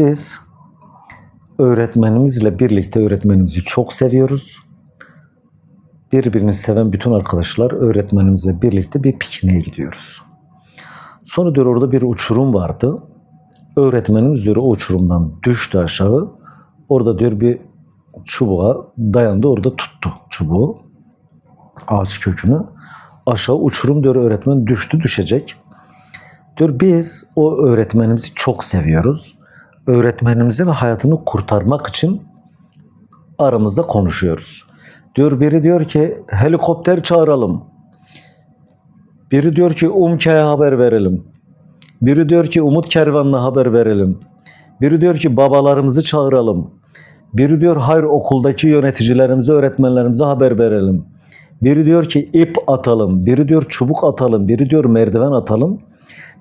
Biz öğretmenimizle birlikte öğretmenimizi çok seviyoruz. Birbirini seven bütün arkadaşlar öğretmenimizle birlikte bir pikniğe gidiyoruz. Sonra diyor orada bir uçurum vardı. Öğretmenimiz diyor o uçurumdan düştü aşağı. Orada diyor bir çubuğa dayandı orada tuttu çubuğu. Ağaç kökünü. Aşağı uçurum diyor öğretmen düştü düşecek. Diyor biz o öğretmenimizi çok seviyoruz. Öğretmenimizin hayatını kurtarmak için aramızda konuşuyoruz. Diyor biri diyor ki helikopter çağıralım. Biri diyor ki Umke'ye haber verelim. Biri diyor ki Umut Kervan'la haber verelim. Biri diyor ki babalarımızı çağıralım. Biri diyor hayır okuldaki yöneticilerimize, öğretmenlerimize haber verelim. Biri diyor ki ip atalım. Biri diyor çubuk atalım. Biri diyor merdiven atalım.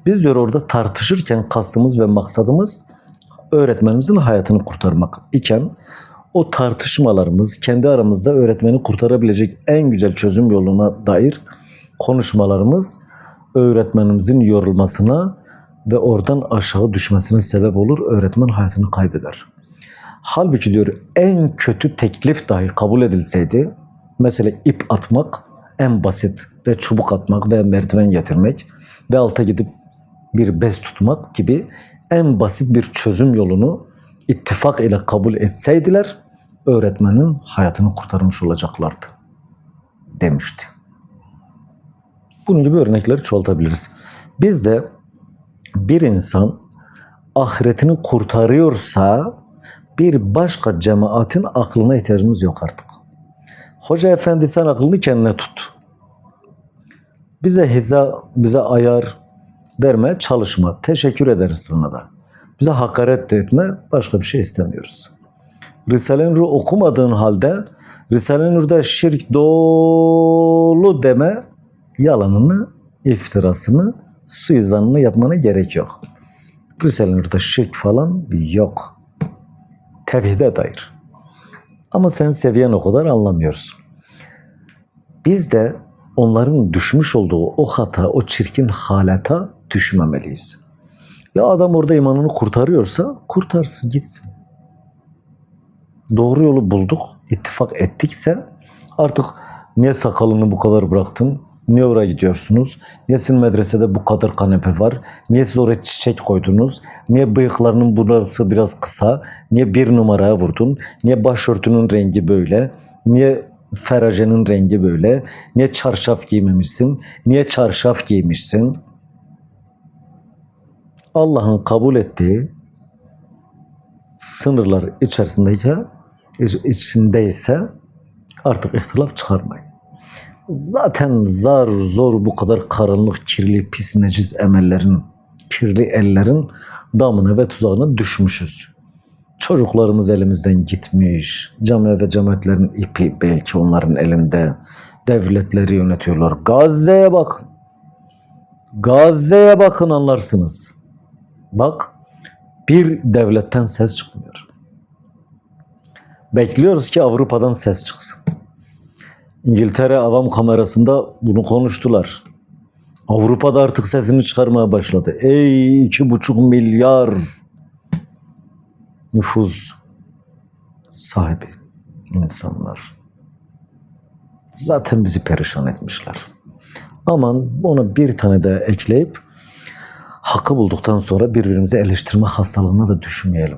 Biz diyor orada tartışırken kastımız ve maksadımız öğretmenimizin hayatını kurtarmak iken o tartışmalarımız kendi aramızda öğretmeni kurtarabilecek en güzel çözüm yoluna dair konuşmalarımız öğretmenimizin yorulmasına ve oradan aşağı düşmesine sebep olur. Öğretmen hayatını kaybeder. Halbuki diyor en kötü teklif dahi kabul edilseydi mesela ip atmak en basit ve çubuk atmak ve merdiven getirmek ve alta gidip bir bez tutmak gibi en basit bir çözüm yolunu ittifak ile kabul etseydiler öğretmenin hayatını kurtarmış olacaklardı demişti. Bunun gibi örnekleri çoğaltabiliriz. Biz de bir insan ahiretini kurtarıyorsa bir başka cemaatin aklına ihtiyacımız yok artık. Hoca efendi sen aklını kendine tut. Bize hiza, bize ayar vermeye çalışma. Teşekkür ederiz sana da. Bize hakaret de etme. Başka bir şey istemiyoruz. Risale-i Nur okumadığın halde Risale-i Nur'da şirk dolu deme yalanını, iftirasını, suizanını yapmana gerek yok. Risale-i Nur'da şirk falan yok. Tevhide dair. Ama sen seviyen o kadar anlamıyorsun. Biz de onların düşmüş olduğu o hata, o çirkin halata düşmemeliyiz. Ya adam orada imanını kurtarıyorsa kurtarsın gitsin. Doğru yolu bulduk, ittifak ettikse artık niye sakalını bu kadar bıraktın? Niye oraya gidiyorsunuz? Niye sizin medresede bu kadar kanepe var? Niye siz oraya çiçek koydunuz? Niye bıyıklarının burası biraz kısa? Niye bir numaraya vurdun? Niye başörtünün rengi böyle? Niye ferajenin rengi böyle? Niye çarşaf giymemişsin? Niye çarşaf giymişsin? Allah'ın kabul ettiği sınırlar içerisindeyse içindeyse artık ihtilaf çıkarmayın. Zaten zar zor bu kadar karanlık, kirli, pis, necis emellerin, kirli ellerin damına ve tuzağına düşmüşüz. Çocuklarımız elimizden gitmiş. Cami ve cemaatlerin ipi belki onların elinde. Devletleri yönetiyorlar. Gazze'ye bakın. Gazze'ye bakın anlarsınız. Bak bir devletten ses çıkmıyor. Bekliyoruz ki Avrupa'dan ses çıksın. İngiltere avam kamerasında bunu konuştular. Avrupa'da artık sesini çıkarmaya başladı. Ey iki buçuk milyar nüfuz sahibi insanlar. Zaten bizi perişan etmişler. Aman ona bir tane de ekleyip hakkı bulduktan sonra birbirimizi eleştirme hastalığına da düşmeyelim.